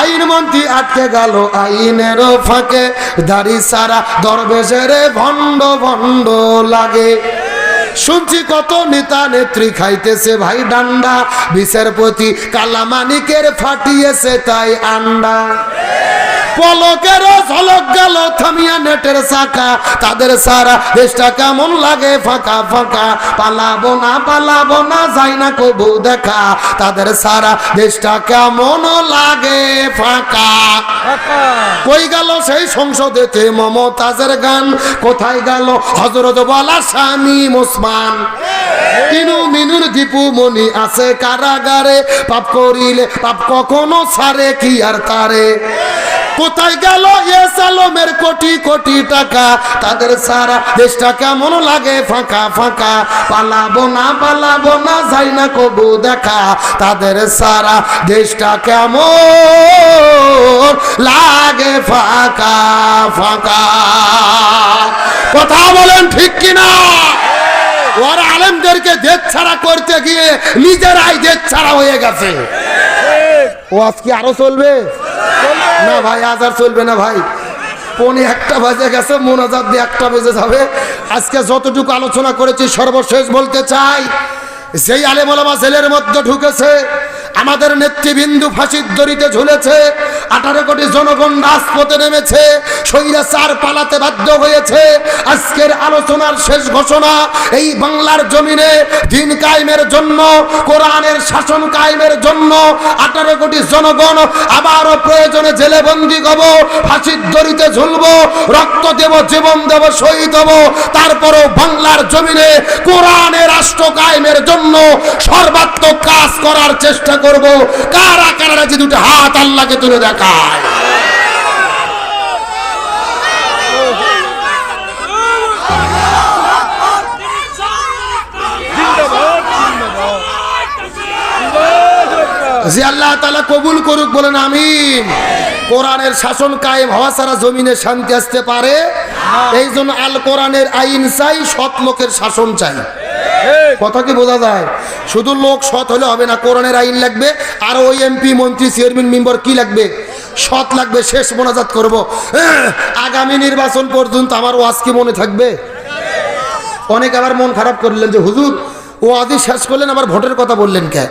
আইন মন্ত্রী আটকে গেল আইনের ফাঁকে। দাড়ি সারা দরবেশের ভণ্ড ভণ্ড লাগে। শুনছি কত নেতা নেত্রী খাইতেছে ভাই ডান্ডা। বিচারপতি কালামানিকের ফাটিয়েছে তাই আন্ডা। পলকেরও ঝলক গেল থামিয়া নেটের শাখা তাদের সারা দেশটা কেমন লাগে? ফাঁকা ফাঁকা। পালাবো না পালাবো না যাই না কবু দেখা। তাদের সারা দেশটা কেমন লাগে? ফাঁকা। কই গেল সেই সংসদেতে মমতাজের গান? কোথায় গেল হজরত বলা স্বামী মুসমান তিনু মিনুর দীপু মনি আছে কারাগারে। পাপ করিলে পাপ কখনো সারে কি আর তারে? কোথায় গেল এস আলমের কোটি কোটি টাকা? তাদের সারা দেশটা কেমন লাগে? ফাঁকা ফাঁকা। পালাবো না পালাবো না, যাই না কবু দেখা। তাদের সারা দেশটা কেমন লাগে? ফাঁকা ফাঁকা। কথা বলেন ঠিক কিনা? ওরা আলেমদেরকে দেশ ছাড়া করতে গিয়ে নিজেরাই দেশ ছাড়া হয়ে গেছে। ও আজকে আরও চলবে? না ভাই, আজ আর চলবে না ভাই। পনে একটা বাজে গেছে, মোনাজাত দিয়ে একটা বেজে যাবে। আজকে যতটুকু আলোচনা করেছি, সর্বশেষ বলতে চাই, যেই আলেমলামা জেলের মধ্যে ঢুকেছে আমাদের নেতৃবৃন্দু ফাঁসির দড়িতে ঝুলেছে, আঠারো কোটি জনগণ রাজপথে নেমেছে স্বৈরাচার পালাতে বাধ্য হয়েছে। আজকের আলোচনার শেষ ঘোষণা, এই বাংলার জমিনে দিন কায়েমের জন্য, কোরআনের শাসন কায়েমের জন্য আঠারো কোটি জনগণ আবারও প্রয়োজনে জেলে বন্দি হব, ফাঁসির দড়িতে ঝুলবো, রক্ত দেব, জীবন দেব, শহীদ হব। তারপরও বাংলার জমিনে কোরআনের রাষ্ট্র কায়েমের জন্য সর্বাত্মক কাজ করার চেষ্টা করব? কারা কারা যে দুটো হাত আল্লাহকে তুলে দেখায়। যে আল্লাহ তালা কবুল করুক বলেন আমিন। কোরআনের শাসন কায়েম হওয়া ছাড়া জমিনে শান্তি আসতে পারে। এই জন্য আল কোরআনের আইন চাই সৎ লোকের শাসন চাই। কথা কি বোঝা যায়? শুধু লোক সৎ হলে হবে না কোরআনের আইন লাগবে। আর ওই এমপি মন্ত্রী চেয়ারম্যান মেম্বার কি লাগবে? সৎ লাগবে শেষ মোনাজাত করব। হ্যাঁ, আগামী নির্বাচন পর্যন্ত আমার ওয়াজ কি মনে থাকবে? অনেক আবার মন খারাপ করলেন যে হুজুর ও আদি শেষ করলেন আবার ভোটের কথা বললেন কে